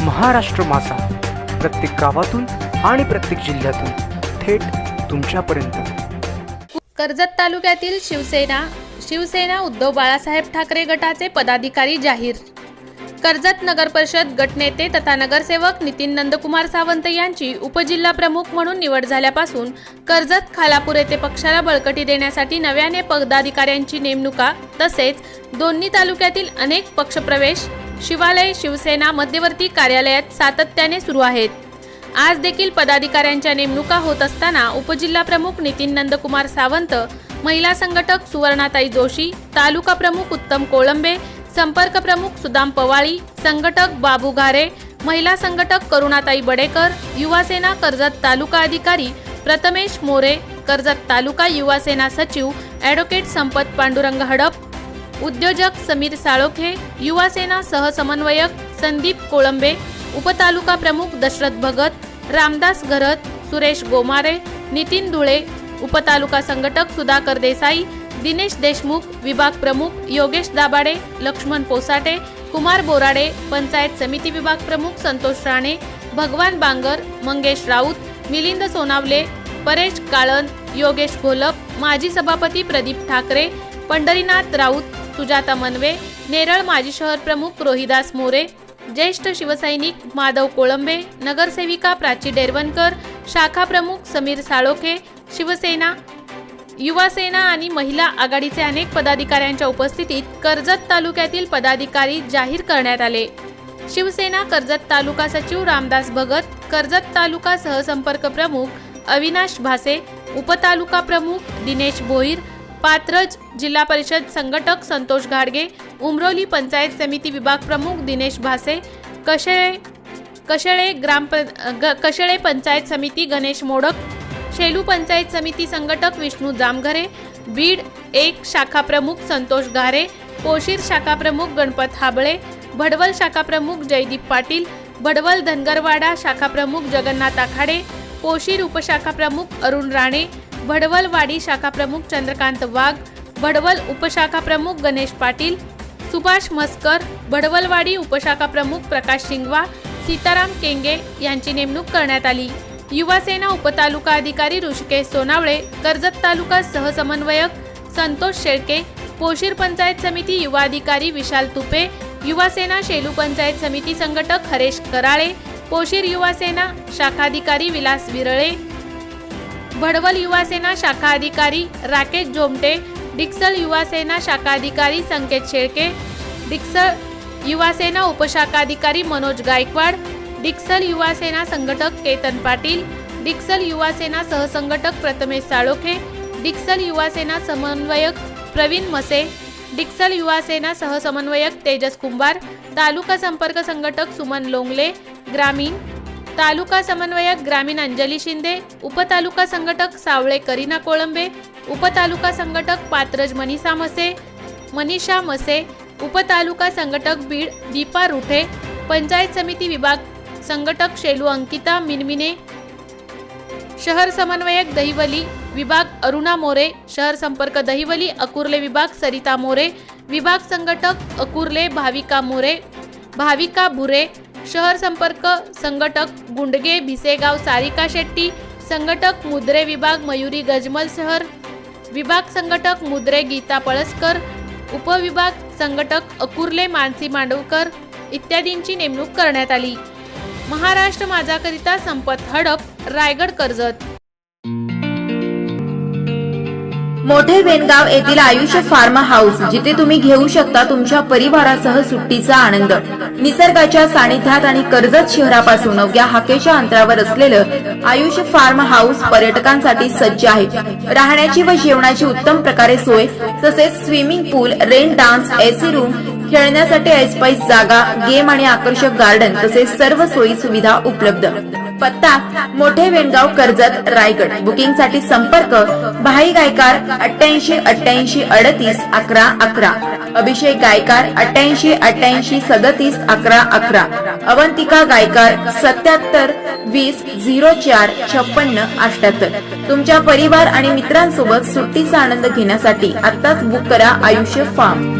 महाराष्ट्र माझा. प्रत्येक गावातून आणि प्रत्येक जिल्ह्यातून थेट तुमच्यापर्यंत. कर्जत तालुक्यातील शिवसेना शिवसेना उद्धव बाळासाहेब ठाकरे गटाचे पदाधिकारी जाहीर. कर्जत नगर परिषद गटनेते तथा नगरसेवक नितीन नंदकुमार सावंत यांची उपजिल्हा प्रमुख म्हणून निवड झाल्यापासून कर्जत खालापूर येथे पक्षाला बळकटी देण्यासाठी नव्याने पदाधिकाऱ्यांची नेमणुका तसेच दोन्ही तालुक्यातील अनेक पक्षप्रवेश शिवालय शिवसेना मध्यवर्ती कार्यालयात सातत्याने सुरू आहेत. आज देखील पदाधिकाऱ्यांच्या नेमणुका होत असताना उपजिल्हा प्रमुख नितीन नंदकुमार सावंत महिला संघटक सुवर्णाताई जोशी तालुका प्रमुख उत्तम कोळंबे संपर्क प्रमुख सुदाम पवाळी संघटक बाबू घारे महिला संघटक करुणाताई बडेकर युवासेना कर्जत तालुका अधिकारी प्रथमेश मोरे कर्जत तालुका युवासेना सचिव ॲडव्होकेट संपत पांडुरंग हडप उद्योजक समीर साळोखे युवासेना सहसमन्वयक संदीप कोळंबे उपतालुका प्रमुख दशरथ भगत रामदास घरत सुरेश गोमारे नितीन धुळे उपतालुका संघटक सुधाकर देसाई दिनेश देशमुख विभाग प्रमुख योगेश दाबाडे लक्ष्मण पोसाटे कुमार बोराडे पंचायत समिती विभाग प्रमुख संतोष राणे भगवान बांगर मंगेश राऊत मिलिंद सोनावले परेश काळन योगेश घोलप माजी सभापती प्रदीप ठाकरे पंढरीनाथ राऊत सुजाता मनवे नेरळ माजी शहर प्रमुख रोहिदास मोरे ज्येष्ठ शिवसैनिक माधव कोळंबे नगरसेविका प्राची डेरवणकर शाखा प्रमुख समीर साळोखे शिवसेना युवासेना आणि महिला आघाडीचे अनेक पदाधिकाऱ्यांच्या उपस्थितीत कर्जत तालुक्यातील पदाधिकारी जाहीर करण्यात आले. शिवसेना कर्जत तालुका सचिव रामदास भगत कर्जत तालुका सहसंपर्क प्रमुख अविनाश भासे उपतालुका प्रमुख दिनेश भोईर पात्रज जिल्हा परिषद संघटक संतोष घाडगे उमरोली पंचायत समिती विभाग प्रमुख दिनेश भासे कशेळे कशेळे ग्राम कशेळे पंचायत समिती गणेश मोडक शेलू पंचायत समिती संघटक विष्णू जामघरे बीड एक शाखा प्रमुख संतोष घारे पोशीर शाखा प्रमुख गणपत हाबळे भडवल शाखा प्रमुख जयदीप पाटील भडवल धनगरवाडा शाखा प्रमुख जगन्नाथ आखाडे पोशीर उपशाखा प्रमुख अरुण राणे भडवलवाडी शाखा प्रमुख चंद्रकांत वाघ भडवल उपशाखा प्रमुख गणेश पाटील सुभाष मस्कर भडवलवाडी उपशाखा प्रमुख प्रकाश शिंगवा सीताराम केंगे यांची नेमणूक करण्यात आली. युवासेना उपतालुका अधिकारी ऋषिकेश सोनावळे कर्जत तालुका सहसमन्वयक संतोष शेळके पोशीर पंचायत समिती युवा अधिकारी विशाल तुपे युवासेना शेलू पंचायत समिती संघटक हरेश कराळे पोशीर युवासेना शाखाधिकारी विलास विरळे भडवल युवासेना शाखा अधिकारी राकेश जोमटे डिक्सल युवासेना शाखा अधिकारी संकेत शेळके डिक्सल युवासेना उपशाखाधिकारी मनोज गायकवाड डिक्सल युवासेना संघटक केतन पाटील डिक्सल युवासेना सहसंघटक प्रथमेश साळोखे डिक्सल युवासेना समन्वयक प्रवीण मसे डिक्सल युवासेना सहसमन्वयक तेजस कुंभार तालुका संपर्क संघटक सुमन लोंगले ग्रामीण तालुका समन्वयक ग्रामीण अंजली शिंदे उपतालुका संघटक सावळे करीना कोळंबे उपतालुका संघटक पात्रज मनीषा मसे मनीषा मसे उपतालुका संघटक बीड दीपा रुठे पंचायत समिती विभाग संघटक शेलू अंकिता मिनमिने शहर समन्वयक दहिवली विभाग अरुणा मोरे शहर संपर्क दहिवली अकुर्ले विभाग सरिता मोरे विभाग संघटक अकुर्ले भाविका मोरे भाविका भुरे शहर संपर्क संघटक गुंडगे भिसेगाव सारिका शेट्टी संघटक मुद्रे विभाग मयुरी गजमल शहर विभाग संघटक मुद्रे गीता पळसकर उपविभाग संघटक अकुर्ले मानसी मांडवकर इत्यादींची नेमणूक करण्यात आली. महाराष्ट्र माझाकरिता संपत हडप रायगड कर्जत. मोठे वेनगाव येथील आयुष्य फार्म हाऊस जिथे तुम्ही घेऊ शकता तुमच्या परिवारासह सुट्टीचा आनंद. निसर्गाच्या सानिध्यात आणि कर्जत शहरापासून अवघ्या हाकेच्या अंतरावर असलेलं आयुष्य फार्म हाऊस पर्यटकांसाठी सज्ज आहे. राहण्याची व जेवणाची उत्तम प्रकारे सोय तसेच swimming pool rain dance AC room खेळण्यासाठी ऐसपाईस जागा गेम आणि आकर्षक गार्डन तसेच सर्व सोयी सुविधा उपलब्ध. पत्ता मोठे वेणगाव कर्जत रायगड. बुकिंगसाठी संपर्क भाई गायकार अठ्ठ्याऐंशी अठ्ठ्याऐंशी अडतीस अकरा अकरा. अभिषेक गायकार अठ्ठ्याऐंशी अठ्ठ्याऐंशी सदतीस अकरा अकरा. अवंतिका गायकार सत्याहत्तर वीस झिरो चार छप्पन्न अठ्याहत्तर तुमच्या परिवार आणि मित्रांसोबत सुट्टीचा आनंद घेण्यासाठी आत्ताच बुक करा आयुष्य फार्म